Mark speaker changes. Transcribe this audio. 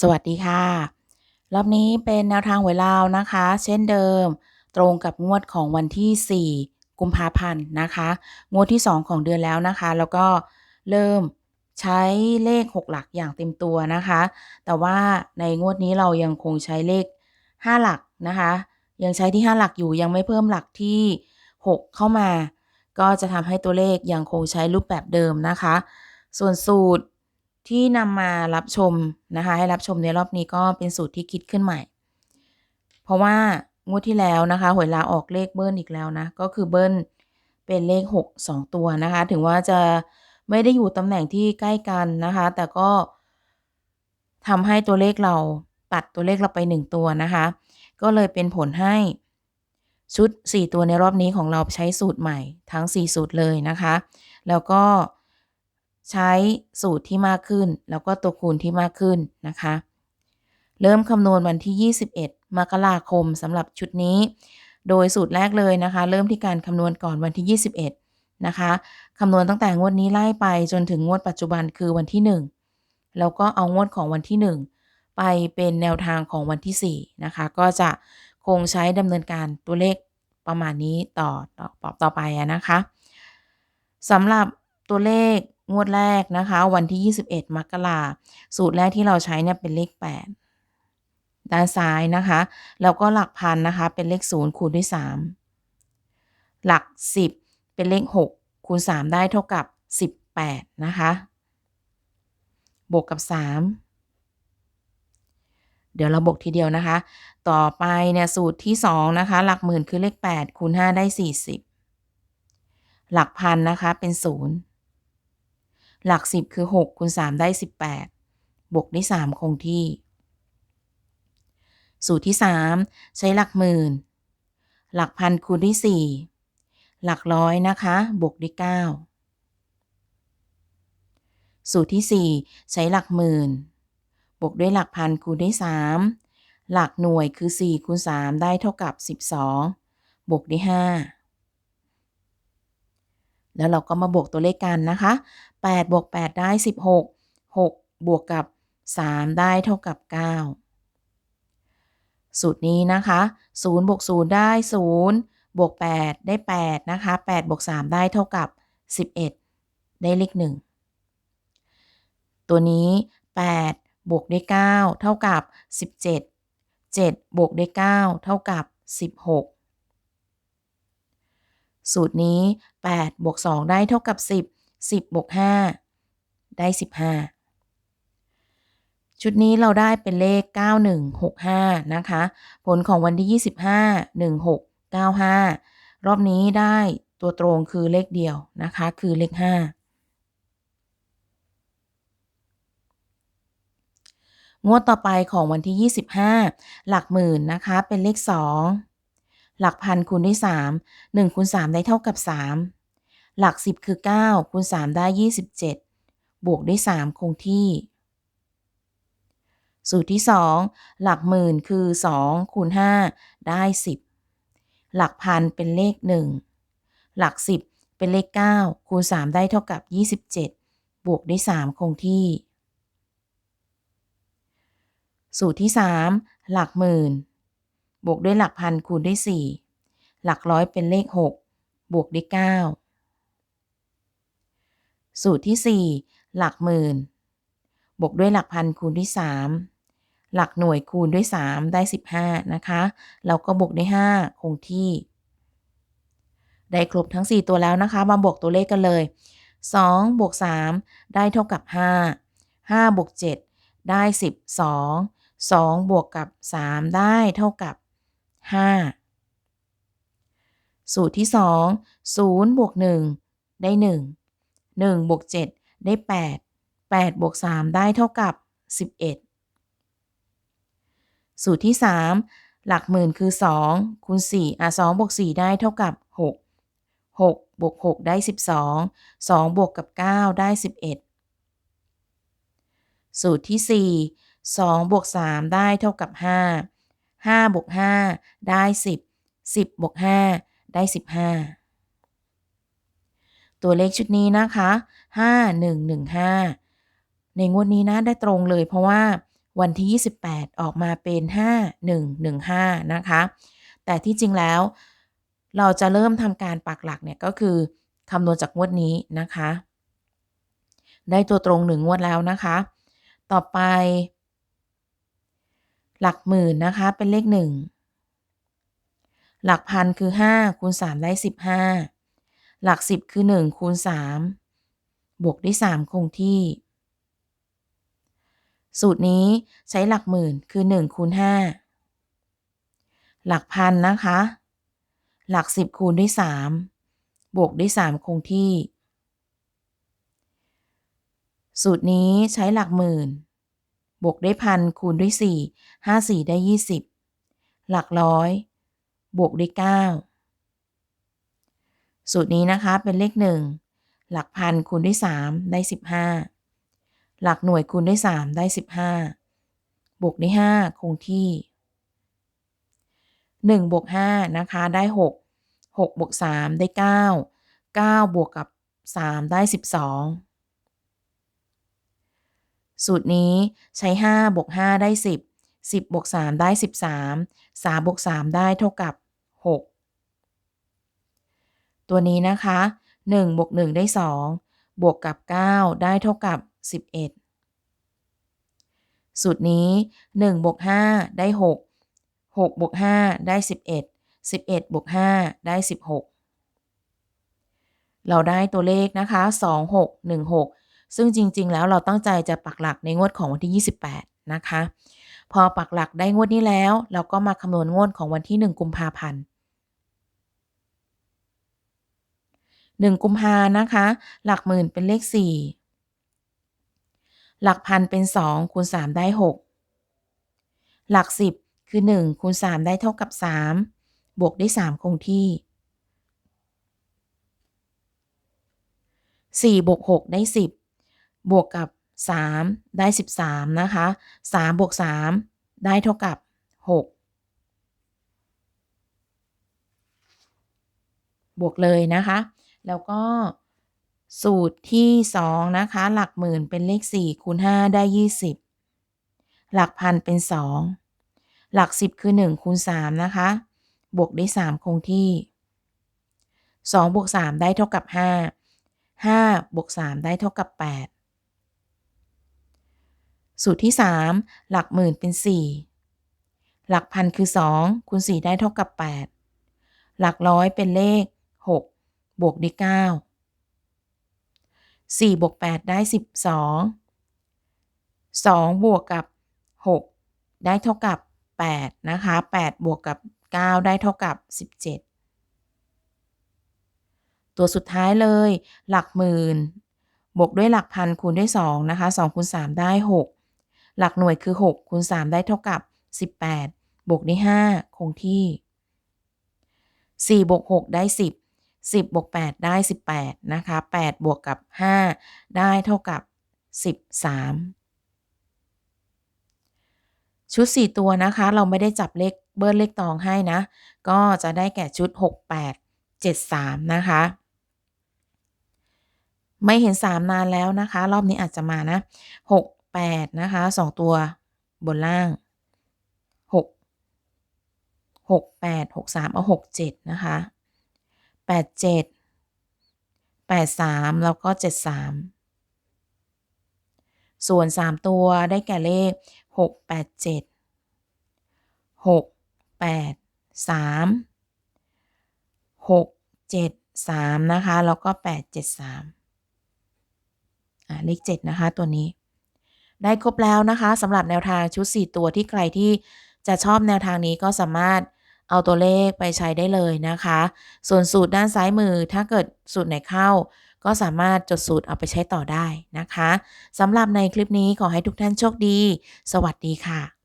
Speaker 1: สวัสดีค่ะ รอบนี้เป็นแนวทางหวยลาวนะคะ เช่นเดิม ตรงกับงวดของวันที่ 4 กุมภาพันธ์นะคะ งวดที่ 2 ของเดือนแล้วนะคะ แล้วก็เริ่มใช้เลข 6 หลักอย่างเต็มตัวนะคะ แต่ว่าในงวดนี้เรายังคงใช้เลข 5 หลักนะคะ ยังใช้ที่ 5 หลักอยู่ยังไม่เพิ่มหลักที่ 6 เข้ามา ก็จะทำให้ตัวเลขยังคงใช้รูปแบบเดิมนะคะ ส่วนสูตร ที่นำมารับชมนะคะ ให้รับชมในรอบนี้ก็เป็นสูตรที่คิดขึ้นใหม่ เพราะว่างวดที่แล้วนะคะหวยลาออกเลขเบิ้ลอีกแล้วนะ ก็คือเบิ้ลเป็นเลข 6 2 ตัวนะคะ ถึงว่าจะไม่ได้อยู่ตำแหน่งที่ใกล้กันนะคะ แต่ก็ทำให้ตัวเลขเราตัดตัวเลขเราไป 1 ตัวนะคะ ก็เลยเป็นผลให้ชุด 4 ตัวในรอบนี้ของเราใช้สูตรใหม่ทั้ง 4 สูตรเลยนะคะ แล้วก็ ใช้สูตรที่มากขึ้น แล้วก็ตัวคูณที่มากขึ้นนะคะ เริ่มคำนวณวันที่ 21 มกราคมสำหรับชุดนี้ โดยสูตรแรกเลยนะคะ เริ่มที่การคำนวณก่อนวันที่ 21 นะคะคำนวณตั้งแต่งวดนี้ไล่ไปจนถึงงวดปัจจุบันคือวันที่ 1 แล้วก็เอางวดของวันที่ 1 ไปเป็นแนวทางของวันที่ 4 นะคะ ก็จะคงใช้ดำเนินการตัวเลขประมาณนี้ต่อต่อต่อไปนะคะสำหรับตัวเลข งวดแรกนะคะ วันที่ 21 มกราสูตรแรกที่เราใช้เนี่ยเป็นเลข 8 ด้านซ้ายนะคะ แล้วก็หลักพันนะคะ เป็นเลข 0 คูณด้วย 3 หลัก 10 เป็นเลข 6 คูณ 3 ได้เท่ากับ 18 นะคะ บวกกับ 3 เดี๋ยวเราบวกทีเดียวนะคะ ต่อไปเนี่ยสูตรที่ 2 นะคะ หลักหมื่นคือเลข 8 คูณ 5 ได้ 40 หลักพันนะคะเป็น 0 หลักสิบคือหกคูณสามได้สิบแปดบวกได้สามคงที่ สูตรที่สามใช้หลักหมื่น หลักพันคูณด้สี่หลักร้อยนะคะ บวกด้เก้าสูตรที่สี่ใช้หลักหมื่น บวกด้วยหลักพันคูณด้สามหลักหน่วยคือสี่คูณสามได้เท่ากับสิบสองบวกด้ห้า แล้วเราก็มาบวกตัวเลขกันนะคะ8บวก8ได้ 16 6 บวกกับ 3 ได้เท่ากับ 9 สูตรนี้นะคะ0บวก0ได้ 0 บวก 8 ได้ 8 นะคะ8บวก3 ได้เท่ากับ 11 ได้เลข 1 ตัวนี้ 8 บวกได้9เท่ากับ 17 7 บวกได้9เท่ากับ 16 สูตรนี้8บวก2ได้เท่ากับ 10 10บวก5ได้ 15 ชุดนี้เราได้เป็นเลข 9165 นะคะ ผลของวันที่ 25 1695 รอบนี้ได้ตัวตรงคือเลขเดียวนะคะ คือเลข 5งวดต่อไปของวันที่ 25 หลักหมื่นนะคะ เป็นเลข 2 หลักพันคูณด้วย 3 1คูณ3ได้เท่ากับ 3 หลัก 10 คือ 9คูณ3ได้ 27 บวกด้วย 3 คงที่ สูตรที่ 2 หลักหมื่นคือ 2คูณ5ได้ 10 หลักพันเป็นเลข 1 หลัก 10 เป็นเลข 9คูณ3ได้เท่ากับ 27 บวกด้วย 3 คงที่ สูตรที่ 3 หลักหมื่น บวกด้วยหลักพันคูณด้วย 4 หลักร้อยเป็นเลข 6 บวกด้วย 9 สูตรที่ 4 หลักหมื่น บวกด้วยหลักพันคูณด้วย 3 หลักหน่วยคูณด้วย 3 ได้ 15 นะคะเราก็บวกได้5คงที่ ได้ครบทั้ง 4 ตัวแล้วนะคะ มาบวกตัวเลขกันเลย 2 บวก 3 ได้เท่ากับ 5 5 บวก 7 ได้ 12 2 บวกกับ 3 ได้เท่ากับ 5 สูตรที่ 2 0บวก1ได้ 1 1บวก7ได้ 8 8บวก3ได้เท่ากับ 11 สูตรที่ 3 หลักหมื่นคือ 2คูณ4อะ2บวก4ได้เท่ากับ 6 6บวก6ได้ 12 2บวกกับ 9 ได้ 11 สูตรที่ 4 2บวก3ได้เท่ากับ 5 5บวก5ได้ 10 10บวก5ได้ 15 ตัวเลขชุดนี้นะคะ 5115 ในงวดนี้นะได้ตรงเลยเพราะว่าวันที่ 28 ออกมาเป็น 5115 นะคะ แต่ที่จริงแล้ว เราจะเริ่มทำการปักหลักเนี่ยก็คือคำนวณจากงวดนี้นะคะ ได้ตัวตรงหนึ่งงวดแล้วนะคะ ต่อไป หลักหมื่นนะคะเป็นเลขหนึ่งหลักพันคือ5คูณ3ได้ 15 หลัก 10 คือ 1 คูณ 3 บวกด้วย 3 คงที่ สูตรนี้ใช้หลักหมื่นคือ 1 คูณ 5 หลักพันนะคะ หลัก 10 คูณด้วย 3 บวกด้วย 3 คงที่ สูตรนี้ใช้หลักหมื่น บวกได้พันคูณด้วย 4 5 4 ได้ 20 หลักร้อย บวกด้วย 9 สูตรนี้นะคะเป็นเลข 1 หลักพันคูณด้วย 3 ได้ 15 หลักหน่วยคูณด้วย 3 ได้ 15 บวกด้วย 5 คงที่ 1 บวก 5 นะคะ ได้ 6 6 บวก 3 ได้ 9 9 บวกกับ 3 ได้ 12 สูตรนี้ใช้5บวก5ได้ 10 10บวก3ได้ 13 3บวก3ได้เท่ากับ 6 ตัวนี้นะคะ1บวก1ได้ 2 บวกกับ 9 ได้เท่ากับ 11 สูตรนี้1บวก5ได้ 6 6บวก5ได้ 11 11บวก5ได้ 16 เราได้ตัวเลขนะคะ 2616 ซึ่งจริง ๆ แล้วเราตั้งใจจะปักหลักในงวดของวันที่ 28 นะคะ พอปักหลักได้งวดนี้แล้ว เราก็มาคำนวณงวดของวันที่ 1 กุมภาพันธ์1กุมภานะคะ หลักหมื่นเป็นเลข 4 หลักพันเป็น 2 คูณ 3 ได้ 6 หลัก 10 คือ 1 คูณ 3 ได้เท่ากับ 3 บวกได้ 3 คงที่ 4บวก6ได้ 10 บวกกับ 3 ได้ 13 นะคะ3บวก 3 ได้เท่ากับ 6 บวกเลยนะคะ แล้วก็สูตรที่ 2 นะคะ หลักหมื่นเป็นเลข 4 คูณ 5 ได้ 20 หลักพันเป็น 2 หลัก 10 คือ 1 คูณ 3 นะคะ บวกได้3คงที่ 2 บวก 3 ได้เท่ากับ 5 5 บวก 3 ได้เท่ากับ 8 สูตรที่ 3 หลักหมื่นเป็น 4 หลักพันคือ 2คูณ4ได้เท่ากับ 8 หลักร้อยเป็นเลข 6 บวกด้วย9 4บวก8ได้ 12 2 บวกกับ 6 ได้เท่ากับ 8 นะคะ 8 บวกกับ 9 ได้เท่ากับ 17ตัวสุดท้ายเลย หลักหมื่น บวกด้วยหลักพันคูณด้วย 2 นะคะ2คูณ3ได้ 6 หลักหน่วยคือ 6คูณ3ได้เท่ากับ 18 บวกด้วย5คงที่ 4 บวก 6 ได้ 10 10บวก8ได้ 18 นะคะ 8 บวกกับ 5 ได้เท่ากับ 13 ชุด 4 ตัวนะคะ เราไม่ได้จับเลขเบิร์เลขตองให้นะ ก็จะได้แก่ชุด 6 8 7 3 นะคะ ไม่เห็น 3 นานแล้วนะคะ รอบนี้อาจจะมานะ 6 8 นะคะ 2 ตัวบนล่าง 6 6 8 6 3 เอา 6 7 นะคะแปดเจ็ดแปดสามแล้วก็เจ็ดสามส่วนสามตัวได้แก่เลขหกแปดเจ็ดหกแปดสามหกเจ็ดสามนะคะ แล้วก็แปดเจ็ดสามอ่าเลขเจ็ดนะคะ ตัวนี้ ได้ครบแล้วนะคะสำหรับแนวทางชุด 4 ตัวที่ใครที่จะชอบแนวทางนี้ก็สามารถเอาตัวเลขไปใช้ได้เลยนะคะ ส่วนสูตรด้านซ้ายมือถ้าเกิดสูตรไหนเข้า ก็สามารถจดสูตรเอาไปใช้ต่อได้นะคะสำหรับในคลิปนี้ขอให้ทุกท่านโชคดี สวัสดีค่ะ